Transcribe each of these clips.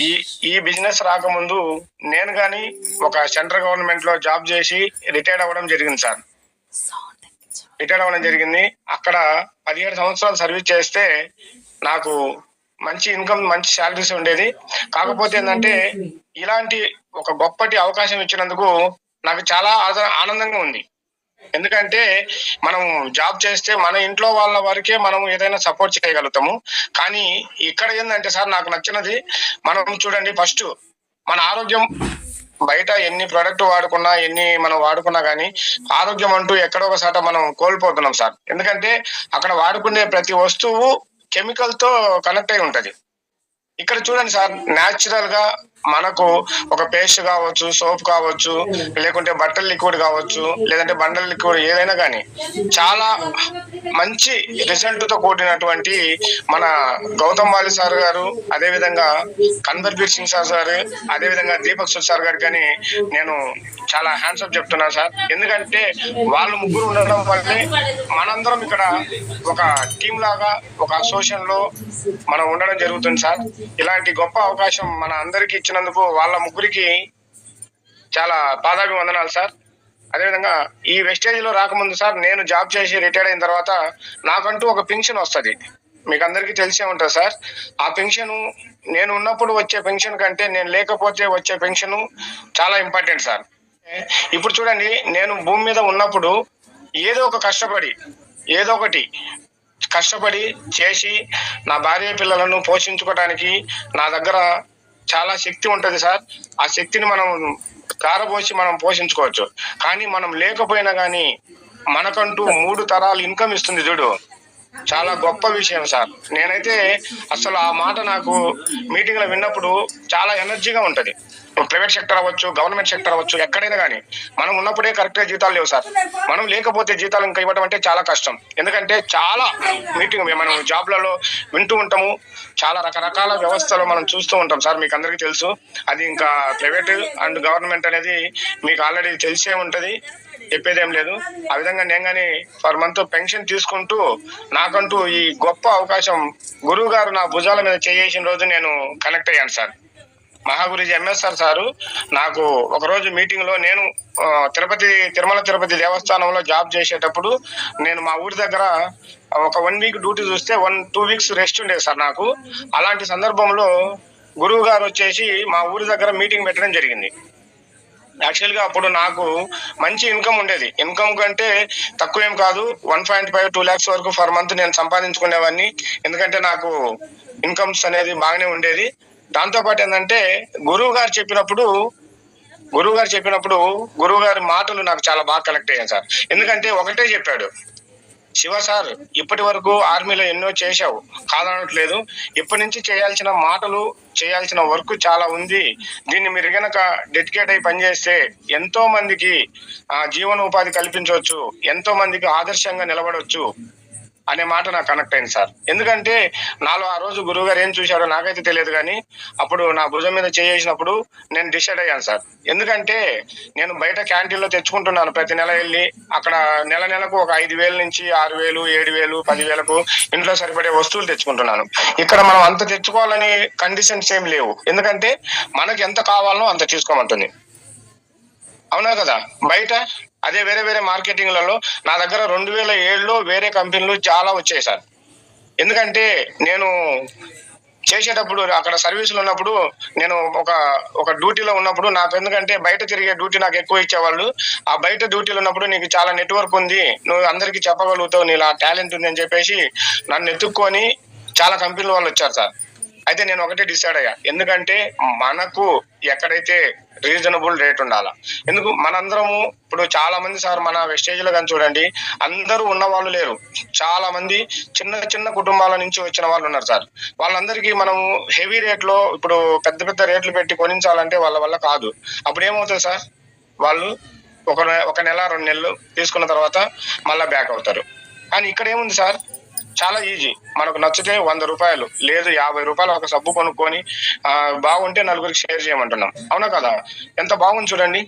ఈ ఈ బిజినెస్ రాకముందు నేను కానీ ఒక సెంట్రల్ గవర్నమెంట్లో జాబ్ చేసి రిటైర్డ్ అవ్వడం జరిగింది సార్. రిటైర్డ్ అవ్వడం జరిగింది. అక్కడ పదిహేడు సంవత్సరాలు సర్వీస్ చేస్తే నాకు మంచి ఇన్కమ్ మంచి శాలరీస్ ఉండేది. కాకపోతే ఏంటంటే ఇలాంటి ఒక గొప్పటి అవకాశం ఇచ్చినందుకు నాకు చాలా ఆద- ఆనందంగా ఉంది. ఎందుకంటే మనం జాబ్ చేస్తే మన ఇంట్లో వాళ్ళ వరకే మనం ఏదైనా సపోర్ట్ చేయగలుగుతాము. కానీ ఇక్కడ ఏంటంటే సార్ నాకు నచ్చినది మనం చూడండి ఫస్ట్ మన ఆరోగ్యం బయట ఎన్ని ప్రొడక్ట్ వాడుకున్నా ఎన్ని మనం వాడుకున్నా కానీ ఆరోగ్యం అంటూ ఎక్కడో ఒకసారి మనం కోల్పోతున్నాం సార్. ఎందుకంటే అక్కడ వాడుకునే ప్రతి వస్తువు కెమికల్తో కనెక్ట్ అయి ఉంటది. ఇక్కడ చూడండి సార్ న్యాచురల్గా మనకు ఒక పేస్ట్ కావచ్చు సోప్ కావచ్చు లేకుంటే బట్టల లిక్విడ్ కావచ్చు లేదంటే బండల లిక్విడ్ ఏదైనా కానీ చాలా మంచి రిజల్ట్తో కూడినటువంటి మన గౌతమ్ వాలి సార్ గారు అదేవిధంగా కన్వర్బీర్ సింగ్ సార్ గారు అదే విధంగా దీపక్ సుద్ సార్ గారు కానీ నేను చాలా హ్యాండ్స్ అప్ చెప్తున్నాను సార్. ఎందుకంటే వాళ్ళు ముగ్గురు ఉండడం వల్లే మనందరం ఇక్కడ ఒక టీం లాగా ఒక అసోసియేషన్లో మనం ఉండడం జరుగుతుంది సార్. ఇలాంటి గొప్ప అవకాశం మన అందరికి ఇచ్చినందుకు వాళ్ళ ముగ్గురికి చాలా పాదాభివందనాలు సార్. అదేవిధంగా ఈ వెస్టేజ్లో రాకముందు సార్ నేను జాబ్ చేసి రిటైర్ అయిన తర్వాత నాకంటూ ఒక పెన్షన్ వస్తుంది. మీకు అందరికీ తెలిసే ఉంటుంది సార్. ఆ పెన్షన్ నేను ఉన్నప్పుడు వచ్చే పెన్షన్ కంటే నేను లేకపోతే వచ్చే పెన్షన్ చాలా ఇంపార్టెంట్ సార్. ఇప్పుడు చూడండి నేను భూమి మీద ఉన్నప్పుడు ఏదో ఒక కష్టపడి ఏదో ఒకటి కష్టపడి చేసి నా భార్య పిల్లలను పోషించుకోవడానికి నా దగ్గర చాలా శక్తి ఉంటది సార్. ఆ శక్తిని మనం కారపోసి మనం పోషించుకోవచ్చు. కానీ మనం లేకపోయినా కానీ మనకంటూ మూడు తరాలు ఇన్కమ్ ఇస్తుంది చూడు. చాలా గొప్ప విషయం సార్. నేనైతే అసలు ఆ మాట నాకు మీటింగ్లో విన్నప్పుడు చాలా ఎనర్జీగా ఉంటది. ప్రైవేట్ సెక్టర్ అవ్వచ్చు గవర్నమెంట్ సెక్టర్ అవ్వచ్చు ఎక్కడైనా కానీ మనం ఉన్నప్పుడే కరెక్ట్ జీతాలు లేవు సార్. మనం లేకపోతే జీతాలు ఇంకా ఇవ్వడం అంటే చాలా కష్టం. ఎందుకంటే చాలా మీటింగ్ మనం జాబ్లలో వింటూ ఉంటాము. చాలా రకరకాల వ్యవస్థలు మనం చూస్తూ ఉంటాం సార్. మీకు అందరికీ తెలుసు. అది ఇంకా ప్రైవేట్ అండ్ గవర్నమెంట్ అనేది మీకు ఆల్రెడీ తెలిసే ఉంటది. చెప్పేదేం లేదు. ఆ విధంగా నేను కానీ పర్ మంత్ పెన్షన్ తీసుకుంటూ నాకంటూ ఈ గొప్ప అవకాశం గురువు గారు నా భుజాల మీద చేసిన రోజు నేను కనెక్ట్ అయ్యాను సార్ మహాగురుజీ ఎంఎస్ఆర్ సారు నాకు ఒక రోజు నేను తిరుపతి తిరుమల తిరుపతి దేవస్థానంలో జాబ్ చేసేటప్పుడు నేను మా ఊరి దగ్గర ఒక వన్ వీక్ డ్యూటీ చూస్తే వన్ టూ వీక్స్ రెస్ట్ ఉండేది సార్ నాకు. అలాంటి సందర్భంలో గురువు గారు వచ్చేసి మా ఊరి దగ్గర మీటింగ్ పెట్టడం జరిగింది. యాక్చువల్గా అప్పుడు నాకు మంచి ఇన్కమ్ ఉండేది. ఇన్కమ్ కంటే తక్కువ ఏం కాదు. One point five two lakhs వరకు ఫర్ మంత్ నేను సంపాదించుకునేవాడిని. ఎందుకంటే నాకు ఇన్కమ్స్ అనేది బాగానే ఉండేది. దాంతో పాటు ఏంటంటే గురువు గారు చెప్పినప్పుడు గురువు గారు చెప్పినప్పుడు గురువు గారి మాటలు నాకు చాలా బాగా కనెక్ట్ అయ్యాయి సార్. ఎందుకంటే ఒకటే చెప్పాడు. శివ సార్ ఇప్పటి వరకు ఆర్మీలో ఎన్నో చేశావు. కాదనట్లేదు. ఇప్పటి నుంచి చేయాల్సిన మాటలు చేయాల్సిన వర్క్ చాలా ఉంది. దీన్ని మీరు గనక డెడికేట్ అయి పనిచేస్తే ఎంతో మందికి జీవన ఉపాధి కల్పించవచ్చు. ఎంతో మందికి ఆదర్శంగా నిలబడవచ్చు అనే మాట నాకు కనెక్ట్ అయింది సార్. ఎందుకంటే నాలో ఆ రోజు గురువు గారు ఏం చూశారో నాకైతే తెలియదు కానీ అప్పుడు నా భుజం మీద చేసినప్పుడు నేను డిసైడ్ అయ్యాను సార్. ఎందుకంటే నేను బయట క్యాంటీన్లో తెచ్చుకుంటున్నాను ప్రతి నెల వెళ్ళి. అక్కడ నెల నెలకు ఒక ఐదు వేల నుంచి ఆరు వేలు ఏడు వేలు పదివేలకు ఇంట్లో సరిపడే వస్తువులు తెచ్చుకుంటున్నాను. ఇక్కడ మనం అంత తెచ్చుకోవాలని కండిషన్స్ ఏం లేవు. ఎందుకంటే మనకి ఎంత కావాలనో అంత తీసుకోమంటుంది. అవునా కదా? బయట అదే వేరే వేరే మార్కెటింగ్లలో నా దగ్గర రెండు వేల ఏడులో వేరే కంపెనీలు చాలా వచ్చాయి సార్. ఎందుకంటే నేను చేసేటప్పుడు అక్కడ సర్వీసులు ఉన్నప్పుడు నేను ఒక ఒక డ్యూటీలో ఉన్నప్పుడు నాకు ఎందుకంటే బయట తిరిగే డ్యూటీ నాకు ఎక్కువ ఇచ్చేవాళ్ళు. ఆ బయట డ్యూటీలో ఉన్నప్పుడు నీకు చాలా నెట్వర్క్ ఉంది నువ్వు అందరికీ చెప్పగలుగుతావు నీలా టాలెంట్ ఉంది అని చెప్పేసి నన్ను ఎత్తుక్కొని చాలా కంపెనీల వాళ్ళు వచ్చారు సార్. అయితే నేను ఒకటే డిసైడ్ అయ్యా. ఎందుకంటే మనకు ఎక్కడైతే రీజనబుల్ రేట్ ఉండాలా. ఎందుకు? మనందరము ఇప్పుడు చాలా మంది సార్ మన వెస్టేజ్లో కానీ చూడండి అందరూ ఉన్న వాళ్ళు లేరు. చాలా మంది చిన్న చిన్న కుటుంబాల నుంచి వచ్చిన వాళ్ళు ఉన్నారు సార్. వాళ్ళందరికీ మనము హెవీ రేట్లో ఇప్పుడు పెద్ద పెద్ద రేట్లు పెట్టి కొనించాలంటే వాళ్ళ వల్ల కాదు. అప్పుడు ఏమవుతుంది సార్? వాళ్ళు ఒక నె- ఒక నెల రెండు నెలలు తీసుకున్న తర్వాత మళ్ళా బ్యాక్ అవుతారు. కానీ ఇక్కడ ఏముంది సార్? చాలా ఈజీ మనకు నచ్చితే వంద రూపాయలు లేదు యాభై రూపాయలు ఒక సబ్బు కొనుక్కొని బాగుంటే నలుగురికి షేర్ చేయమంటున్నాం. అవునా కదా? ఎంత బాగుంది చూడండి.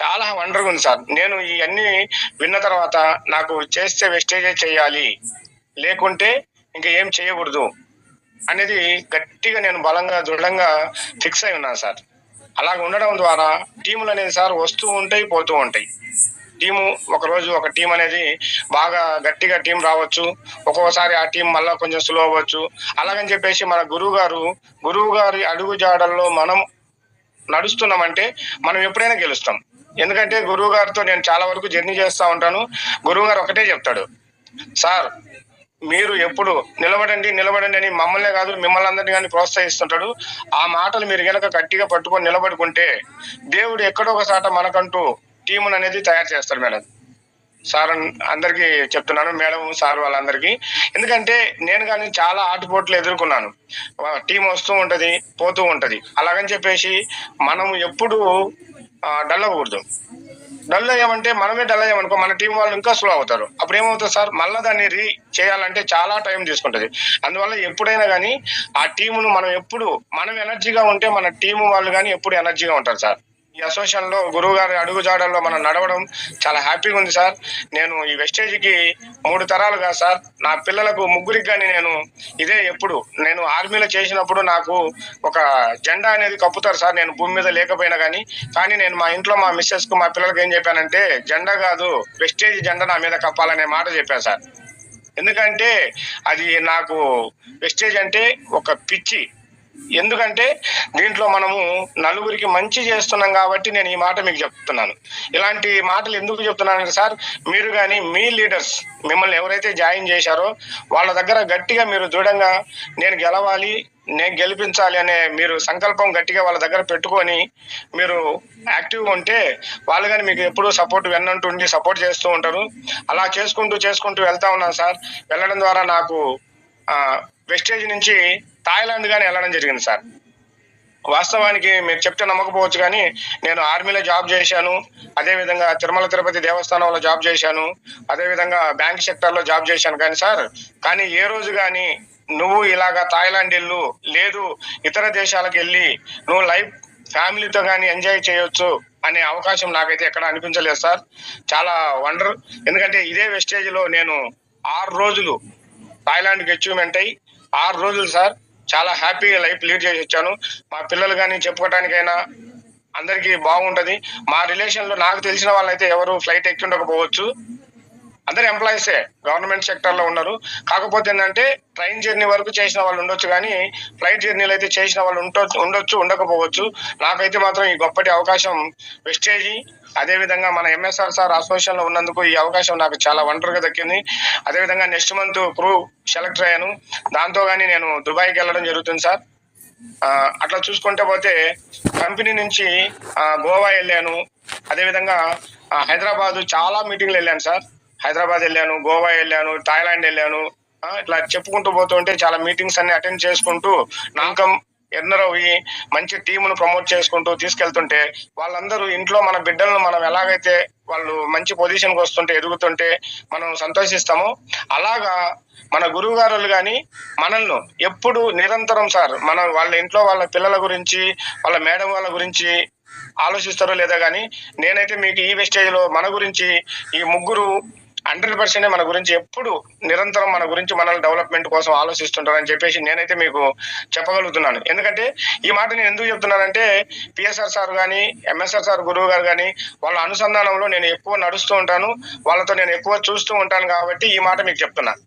చాలా వండర్గా ఉంది సార్. నేను ఇవన్నీ విన్న తర్వాత నాకు చేస్తే వెస్టేజే చేయాలి. లేకుంటే ఇంకా ఏం చేయకూడదు అనేది గట్టిగా నేను బలంగా దృఢంగా ఫిక్స్ అయి ఉన్నాను సార్. అలాగ ఉండడం ద్వారా టీములు అనేది సార్ వస్తూ ఉంటాయి పోతూ ఉంటాయి. టీము ఒకరోజు ఒక టీం అనేది బాగా గట్టిగా టీం రావచ్చు. ఒక్కొక్కసారి ఆ టీం మళ్ళీ కొంచెం స్లో అవ్వచ్చు. అలాగని చెప్పేసి మన గురువు గారు గురువు గారి అడుగు జాడల్లో మనం నడుస్తున్నామంటే మనం ఎప్పుడైనా గెలుస్తాం. ఎందుకంటే గురువు గారితో నేను చాలా వరకు జర్నీ చేస్తూ ఉంటాను. గురువు గారు ఒకటే చెప్తాడు. సార్ మీరు ఎప్పుడు నిలబడండి నిలబడండి అని మమ్మల్నే కాదు మిమ్మల్ని అందరినీ కానీ ప్రోత్సహిస్తుంటాడు. ఆ మాటలు మీరు గనక గట్టిగా పట్టుకొని నిలబడుకుంటే దేవుడు ఎక్కడో ఒక చాట మనకంటూ టీమును అనేది తయారు చేస్తారు మేడం. సార్ అందరికీ చెప్తున్నాను మేడం సార్ వాళ్ళందరికీ. ఎందుకంటే నేను కానీ చాలా ఆటుపోట్లు ఎదుర్కొన్నాను. టీం వస్తూ ఉంటుంది పోతూ ఉంటుంది. అలాగని చెప్పేసి మనం ఎప్పుడు డల్ అవ్వకూడదు. డల్ అయ్యామంటే మనమే డల్ అయ్యామనుకో మన టీం వాళ్ళు ఇంకా స్లో అవుతారు. అప్పుడు ఏమవుతుంది సార్? మళ్ళీ దాన్ని రీ చేయాలంటే చాలా టైం తీసుకుంటుంది. అందువల్ల ఎప్పుడైనా కానీ ఆ టీమును మనం ఎప్పుడు మనం ఎనర్జీగా ఉంటే మన టీము వాళ్ళు కానీ ఎప్పుడు ఎనర్జీగా ఉంటారు సార్. ఈ అసోసియేషన్లో గురువు గారి అడుగు జాడల్లో మనం నడవడం చాలా హ్యాపీగా ఉంది సార్. నేను ఈ వెస్టేజ్కి మూడు తరాలుగా సార్. నా పిల్లలకు ముగ్గురికి కానీ నేను ఇదే ఎప్పుడు. నేను ఆర్మీలో చేసినప్పుడు నాకు ఒక జెండా అనేది కప్పుతారు సార్. నేను భూమి మీద లేకపోయినా కానీ కానీ నేను మా ఇంట్లో మా మిస్సెస్కు మా పిల్లలకి ఏం చెప్పానంటే జెండా కాదు వెస్టేజ్ జెండా నా మీద కప్పాలనే మాట చెప్పాను సార్. ఎందుకంటే అది నాకు వెస్టేజ్ అంటే ఒక పిచ్చి. ఎందుకంటే దీంట్లో మనము నలుగురికి మంచి చేస్తున్నాం కాబట్టి నేను ఈ మాట మీకు చెప్తున్నాను. ఇలాంటి మాటలు ఎందుకు చెప్తున్నానంటే సార్ మీరు కానీ మీ లీడర్స్ మిమ్మల్ని ఎవరైతే జాయిన్ చేశారో వాళ్ళ దగ్గర గట్టిగా మీరు దృఢంగా నేను గెలవాలి నేను గెలిపించాలి అనే మీరు సంకల్పం గట్టిగా వాళ్ళ దగ్గర పెట్టుకొని మీరు యాక్టివ్గా ఉంటే వాళ్ళు కానీ మీకు ఎప్పుడూ సపోర్ట్ వెన్నంటుండి సపోర్ట్ చేస్తూ ఉంటారు. అలా చేసుకుంటూ చేసుకుంటూ వెళ్తా ఉన్నాను సార్. వెళ్ళడం ద్వారా నాకు వెస్టేజ్ నుంచి థాయిలాండ్ కానీ వెళ్ళడం జరిగింది సార్. వాస్తవానికి మీరు చెప్తే నమ్మకపోవచ్చు కానీ నేను ఆర్మీలో జాబ్ చేశాను అదే విధంగా తిరుమల తిరుపతి దేవస్థానంలో జాబ్ చేశాను అదే విధంగా బ్యాంక్ సెక్టర్లో జాబ్ చేశాను కానీ సార్ కానీ ఏ రోజు కానీ నువ్వు ఇలాగా థాయిలాండ్ వెళ్ళు లేదు ఇతర దేశాలకు వెళ్ళి నువ్వు లైఫ్ ఫ్యామిలీతో కానీ ఎంజాయ్ చేయొచ్చు అనే అవకాశం నాకైతే ఎక్కడ అనిపించలేదు సార్. చాలా వండర్ ఎందుకంటే ఇదే వెస్టేజ్లో నేను ఆరు రోజులు థాయిలాండ్కి అచీవ్మెంట్ అయ్యి ఆరు రోజులు సార్ చాలా హ్యాపీగా లైఫ్ లీడ్ చేసి వచ్చాను. మా పిల్లలు కానీ చెప్పుకోవటానికైనా అందరికీ బాగుంటుంది. మా రిలేషన్లో నాకు తెలిసిన వాళ్ళైతే ఎవరు ఫ్లైట్ ఎక్కి ఉండకపోవచ్చు. అందరు ఎంప్లాయీసే గవర్నమెంట్ సెక్టర్లో ఉన్నారు. కాకపోతే ఏంటంటే ట్రైన్ జర్నీ వరకు చేసిన వాళ్ళు ఉండొచ్చు కానీ ఫ్లైట్ జర్నీలు అయితే చేసిన వాళ్ళు ఉండొచ్చు ఉండొచ్చు ఉండకపోవచ్చు. నాకైతే మాత్రం ఈ గొప్పటి అవకాశం వెస్టేజీ అదేవిధంగా మన ఎంఎస్ఆర్ సార్ అసోసియేషన్లో ఉన్నందుకు ఈ అవకాశం నాకు చాలా వండర్గా దక్కింది. అదేవిధంగా నెక్స్ట్ మంత్ క్రూ సెలెక్ట్ అయ్యాను. దాంతో గానీ నేను దుబాయ్కి వెళ్ళడం జరుగుతుంది సార్ అట్లా చూసుకుంటే పోతే కంపెనీ నుంచి గోవా వెళ్ళాను. అదేవిధంగా హైదరాబాదు హైదరాబాద్ చాలా మీటింగ్లు వెళ్ళాను సార్ హైదరాబాద్ వెళ్ళాను గోవా వెళ్ళాను థాయిలాండ్ వెళ్ళాను. ఇట్లా చెప్పుకుంటూ పోతుంటే చాలా మీటింగ్స్ అన్ని అటెండ్ చేసుకుంటూ నాకం అయ్యి మంచి టీమును ప్రమోట్ చేసుకుంటూ తీసుకెళ్తుంటే వాళ్ళందరూ ఇంట్లో మన బిడ్డలను మనం ఎలాగైతే వాళ్ళు మంచి పొజిషన్కి వస్తుంటే ఎదుగుతుంటే మనం సంతోషిస్తామో అలాగా మన గురువు గారు కానీ మనల్ని ఎప్పుడు నిరంతరం సార్ మన వాళ్ళ ఇంట్లో వాళ్ళ పిల్లల గురించి వాళ్ళ మేడం వాళ్ళ గురించి ఆలోచిస్తారో లేదా కానీ నేనైతే మీకు ఈ వెస్టేజ్లో మన గురించి ఈ ముగ్గురు హండ్రెడ్ పర్సెంట్ మన గురించి ఎప్పుడు నిరంతరం మన గురించి మనల్ని డెవలప్మెంట్ కోసం ఆలోచిస్తుంటారని చెప్పేసి నేనైతే మీకు చెప్పగలుగుతున్నాను. ఎందుకంటే ఈ మాట నేను ఎందుకు చెప్తున్నానంటే పిఎస్ఆర్ సార్ కానీ ఎంఎస్ఆర్ సార్ గురువు గారు కానీ వాళ్ళ అనుసంధానంలో నేను ఎక్కువ నడుస్తూ ఉంటాను. వాళ్ళతో నేను ఎక్కువ చూస్తూ ఉంటాను కాబట్టి ఈ మాట మీకు చెప్తున్నాను